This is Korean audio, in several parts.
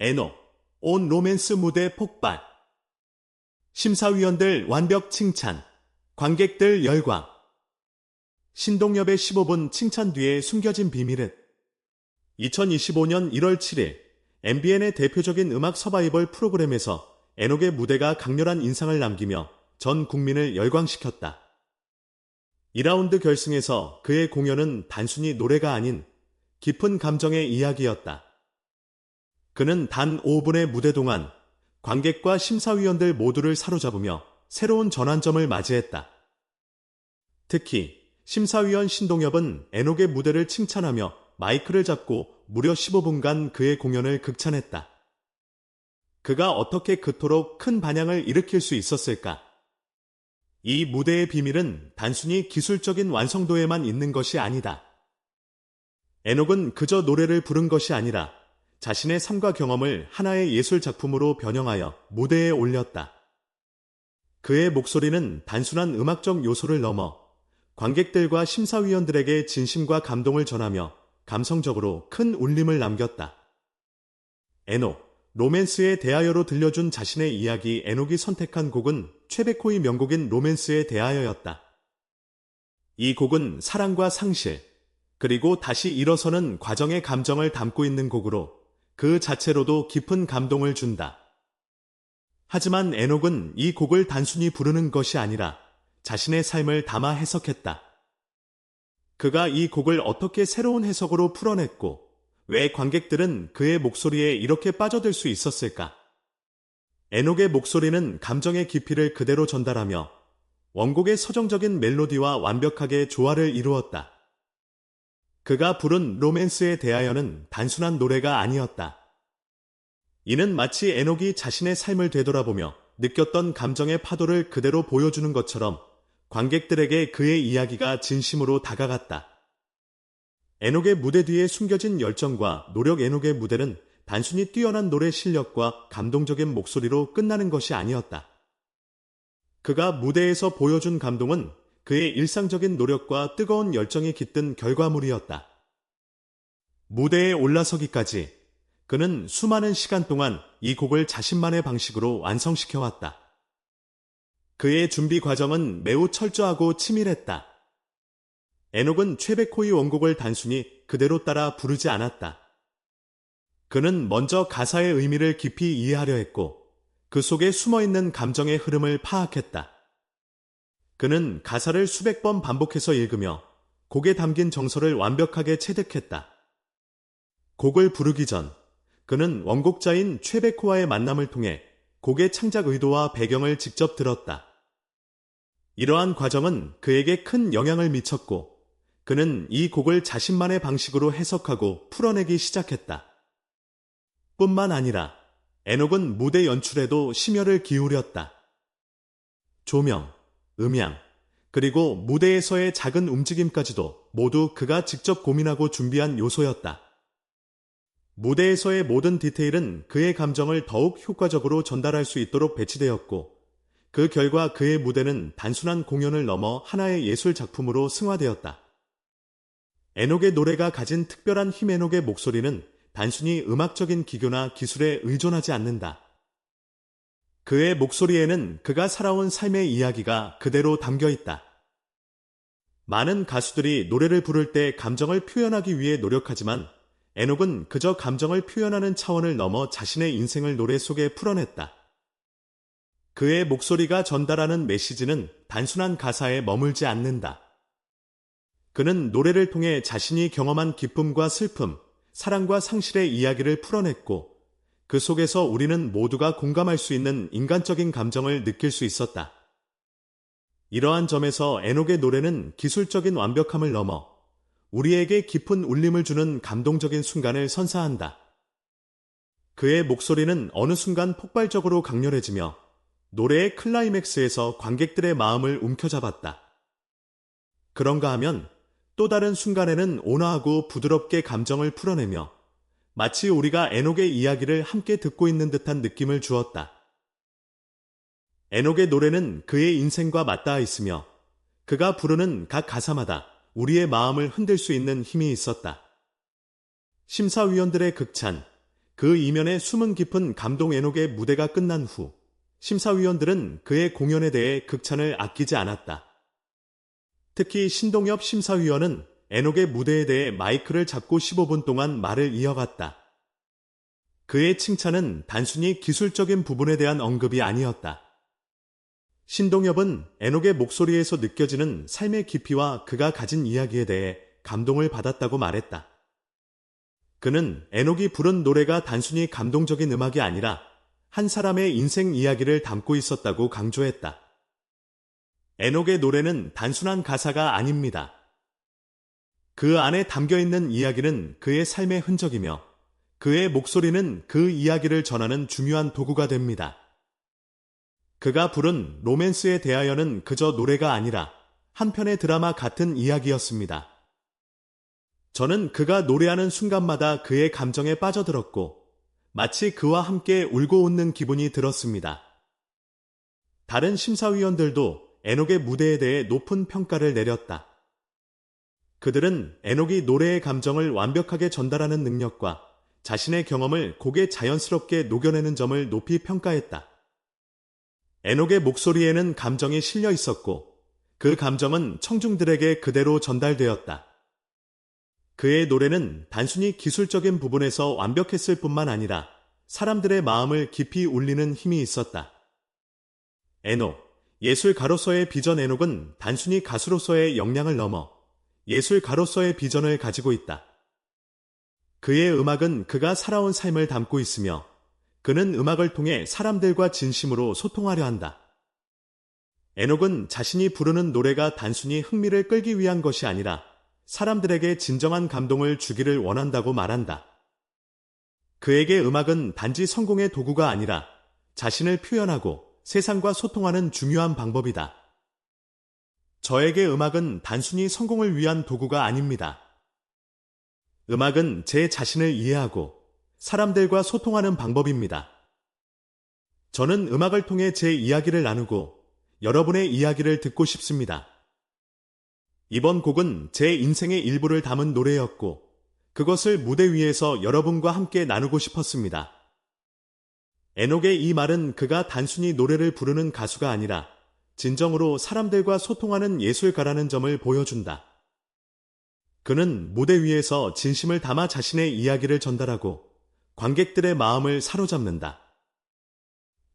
에노, 온 로맨스 무대 폭발. 심사위원들 완벽 칭찬, 관객들 열광. 신동엽의 15분 칭찬 뒤에 숨겨진 비밀은 2025년 1월 7일 MBN의 대표적인 음악 서바이벌 프로그램에서 에녹의 무대가 강렬한 인상을 남기며 전 국민을 열광시켰다. 2라운드 결승에서 그의 공연은 단순히 노래가 아닌 깊은 감정의 이야기였다. 그는 단 5분의 무대 동안 관객과 심사위원들 모두를 사로잡으며 새로운 전환점을 맞이했다. 특히 심사위원 신동엽은 에녹의 무대를 칭찬하며 마이크를 잡고 무려 15분간 그의 공연을 극찬했다. 그가 어떻게 그토록 큰 반향을 일으킬 수 있었을까? 이 무대의 비밀은 단순히 기술적인 완성도에만 있는 것이 아니다. 에녹은 그저 노래를 부른 것이 아니라 자신의 삶과 경험을 하나의 예술 작품으로 변형하여 무대에 올렸다. 그의 목소리는 단순한 음악적 요소를 넘어 관객들과 심사위원들에게 진심과 감동을 전하며 감성적으로 큰 울림을 남겼다. 에녹, 로맨스에 대하여로 들려준 자신의 이야기 에녹이 선택한 곡은 최백호의 명곡인 로맨스에 대하여였다. 이 곡은 사랑과 상실, 그리고 다시 일어서는 과정의 감정을 담고 있는 곡으로 그 자체로도 깊은 감동을 준다. 하지만 에녹은 이 곡을 단순히 부르는 것이 아니라 자신의 삶을 담아 해석했다. 그가 이 곡을 어떻게 새로운 해석으로 풀어냈고 왜 관객들은 그의 목소리에 이렇게 빠져들 수 있었을까? 에녹의 목소리는 감정의 깊이를 그대로 전달하며 원곡의 서정적인 멜로디와 완벽하게 조화를 이루었다. 그가 부른 로맨스에 대하여는 단순한 노래가 아니었다. 이는 마치 에녹이 자신의 삶을 되돌아보며 느꼈던 감정의 파도를 그대로 보여주는 것처럼 관객들에게 그의 이야기가 진심으로 다가갔다. 에녹의 무대 뒤에 숨겨진 열정과 노력 에녹의 무대는 단순히 뛰어난 노래 실력과 감동적인 목소리로 끝나는 것이 아니었다. 그가 무대에서 보여준 감동은 그의 일상적인 노력과 뜨거운 열정이 깃든 결과물이었다. 무대에 올라서기까지 그는 수많은 시간 동안 이 곡을 자신만의 방식으로 완성시켜왔다. 그의 준비 과정은 매우 철저하고 치밀했다. 에녹은 최백호의 원곡을 단순히 그대로 따라 부르지 않았다. 그는 먼저 가사의 의미를 깊이 이해하려 했고 그 속에 숨어있는 감정의 흐름을 파악했다. 그는 가사를 수백 번 반복해서 읽으며 곡에 담긴 정서를 완벽하게 체득했다. 곡을 부르기 전 그는 원곡자인 최백호와의 만남을 통해 곡의 창작 의도와 배경을 직접 들었다. 이러한 과정은 그에게 큰 영향을 미쳤고 그는 이 곡을 자신만의 방식으로 해석하고 풀어내기 시작했다. 뿐만 아니라 에녹은 무대 연출에도 심혈을 기울였다. 조명, 음향, 그리고 무대에서의 작은 움직임까지도 모두 그가 직접 고민하고 준비한 요소였다. 무대에서의 모든 디테일은 그의 감정을 더욱 효과적으로 전달할 수 있도록 배치되었고, 그 결과 그의 무대는 단순한 공연을 넘어 하나의 예술 작품으로 승화되었다. 에녹의 노래가 가진 특별한 힘 에녹의 목소리는 단순히 음악적인 기교나 기술에 의존하지 않는다. 그의 목소리에는 그가 살아온 삶의 이야기가 그대로 담겨 있다. 많은 가수들이 노래를 부를 때 감정을 표현하기 위해 노력하지만 에녹은 그저 감정을 표현하는 차원을 넘어 자신의 인생을 노래 속에 풀어냈다. 그의 목소리가 전달하는 메시지는 단순한 가사에 머물지 않는다. 그는 노래를 통해 자신이 경험한 기쁨과 슬픔, 사랑과 상실의 이야기를 풀어냈고 그 속에서 우리는 모두가 공감할 수 있는 인간적인 감정을 느낄 수 있었다. 이러한 점에서 에녹의 노래는 기술적인 완벽함을 넘어 우리에게 깊은 울림을 주는 감동적인 순간을 선사한다. 그의 목소리는 어느 순간 폭발적으로 강렬해지며 노래의 클라이맥스에서 관객들의 마음을 움켜잡았다. 그런가 하면 또 다른 순간에는 온화하고 부드럽게 감정을 풀어내며 마치 우리가 에녹의 이야기를 함께 듣고 있는 듯한 느낌을 주었다. 에녹의 노래는 그의 인생과 맞닿아 있으며 그가 부르는 각 가사마다 우리의 마음을 흔들 수 있는 힘이 있었다. 심사위원들의 극찬, 그 이면에 숨은 깊은 감동 에녹의 무대가 끝난 후 심사위원들은 그의 공연에 대해 극찬을 아끼지 않았다. 특히 신동엽 심사위원은 에녹의 무대에 대해 마이크를 잡고 15분 동안 말을 이어갔다. 그의 칭찬은 단순히 기술적인 부분에 대한 언급이 아니었다. 신동엽은 에녹의 목소리에서 느껴지는 삶의 깊이와 그가 가진 이야기에 대해 감동을 받았다고 말했다. 그는 에녹이 부른 노래가 단순히 감동적인 음악이 아니라 한 사람의 인생 이야기를 담고 있었다고 강조했다. 에녹의 노래는 단순한 가사가 아닙니다. 그 안에 담겨 있는 이야기는 그의 삶의 흔적이며 그의 목소리는 그 이야기를 전하는 중요한 도구가 됩니다. 그가 부른 로맨스에 대하여는 그저 노래가 아니라 한 편의 드라마 같은 이야기였습니다. 저는 그가 노래하는 순간마다 그의 감정에 빠져들었고 마치 그와 함께 울고 웃는 기분이 들었습니다. 다른 심사위원들도 에녹의 무대에 대해 높은 평가를 내렸다. 그들은 에녹이 노래의 감정을 완벽하게 전달하는 능력과 자신의 경험을 곡에 자연스럽게 녹여내는 점을 높이 평가했다. 에녹의 목소리에는 감정이 실려 있었고 그 감정은 청중들에게 그대로 전달되었다. 그의 노래는 단순히 기술적인 부분에서 완벽했을 뿐만 아니라 사람들의 마음을 깊이 울리는 힘이 있었다. 에녹, 예술가로서의 비전 에녹은 단순히 가수로서의 역량을 넘어 예술가로서의 비전을 가지고 있다. 그의 음악은 그가 살아온 삶을 담고 있으며 그는 음악을 통해 사람들과 진심으로 소통하려 한다. 에녹은 자신이 부르는 노래가 단순히 흥미를 끌기 위한 것이 아니라 사람들에게 진정한 감동을 주기를 원한다고 말한다. 그에게 음악은 단지 성공의 도구가 아니라 자신을 표현하고 세상과 소통하는 중요한 방법이다. 저에게 음악은 단순히 성공을 위한 도구가 아닙니다. 음악은 제 자신을 이해하고 사람들과 소통하는 방법입니다. 저는 음악을 통해 제 이야기를 나누고 여러분의 이야기를 듣고 싶습니다. 이번 곡은 제 인생의 일부를 담은 노래였고 그것을 무대 위에서 여러분과 함께 나누고 싶었습니다. 에녹의 이 말은 그가 단순히 노래를 부르는 가수가 아니라 진정으로 사람들과 소통하는 예술가라는 점을 보여준다. 그는 무대 위에서 진심을 담아 자신의 이야기를 전달하고 관객들의 마음을 사로잡는다.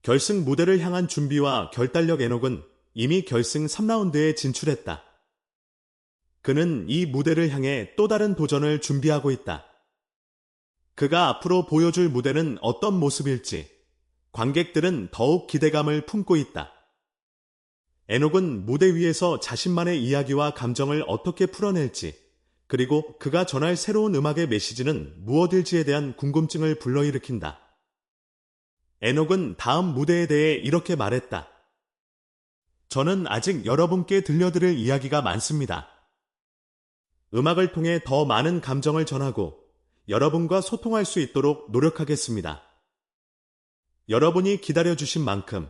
결승 무대를 향한 준비와 결단력 에녹은 이미 결승 3라운드에 진출했다. 그는 이 무대를 향해 또 다른 도전을 준비하고 있다. 그가 앞으로 보여줄 무대는 어떤 모습일지 관객들은 더욱 기대감을 품고 있다. 에녹은 무대 위에서 자신만의 이야기와 감정을 어떻게 풀어낼지 그리고 그가 전할 새로운 음악의 메시지는 무엇일지에 대한 궁금증을 불러일으킨다. 에녹은 다음 무대에 대해 이렇게 말했다. 저는 아직 여러분께 들려드릴 이야기가 많습니다. 음악을 통해 더 많은 감정을 전하고 여러분과 소통할 수 있도록 노력하겠습니다. 여러분이 기다려주신 만큼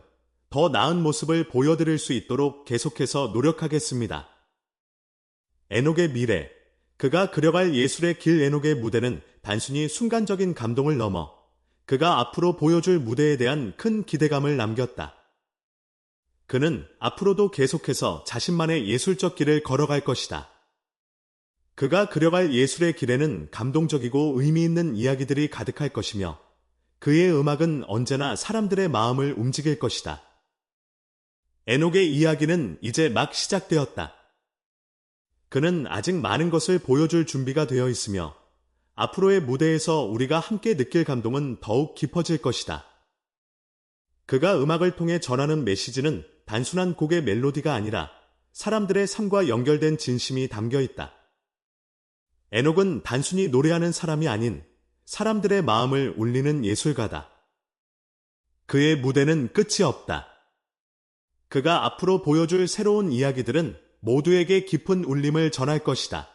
더 나은 모습을 보여드릴 수 있도록 계속해서 노력하겠습니다. 에녹의 미래, 그가 그려갈 예술의 길 에녹의 무대는 단순히 순간적인 감동을 넘어 그가 앞으로 보여줄 무대에 대한 큰 기대감을 남겼다. 그는 앞으로도 계속해서 자신만의 예술적 길을 걸어갈 것이다. 그가 그려갈 예술의 길에는 감동적이고 의미 있는 이야기들이 가득할 것이며 그의 음악은 언제나 사람들의 마음을 움직일 것이다. 에녹의 이야기는 이제 막 시작되었다. 그는 아직 많은 것을 보여줄 준비가 되어 있으며 앞으로의 무대에서 우리가 함께 느낄 감동은 더욱 깊어질 것이다. 그가 음악을 통해 전하는 메시지는 단순한 곡의 멜로디가 아니라 사람들의 삶과 연결된 진심이 담겨 있다. 에녹은 단순히 노래하는 사람이 아닌 사람들의 마음을 울리는 예술가다. 그의 무대는 끝이 없다. 그가 앞으로 보여줄 새로운 이야기들은 모두에게 깊은 울림을 전할 것이다.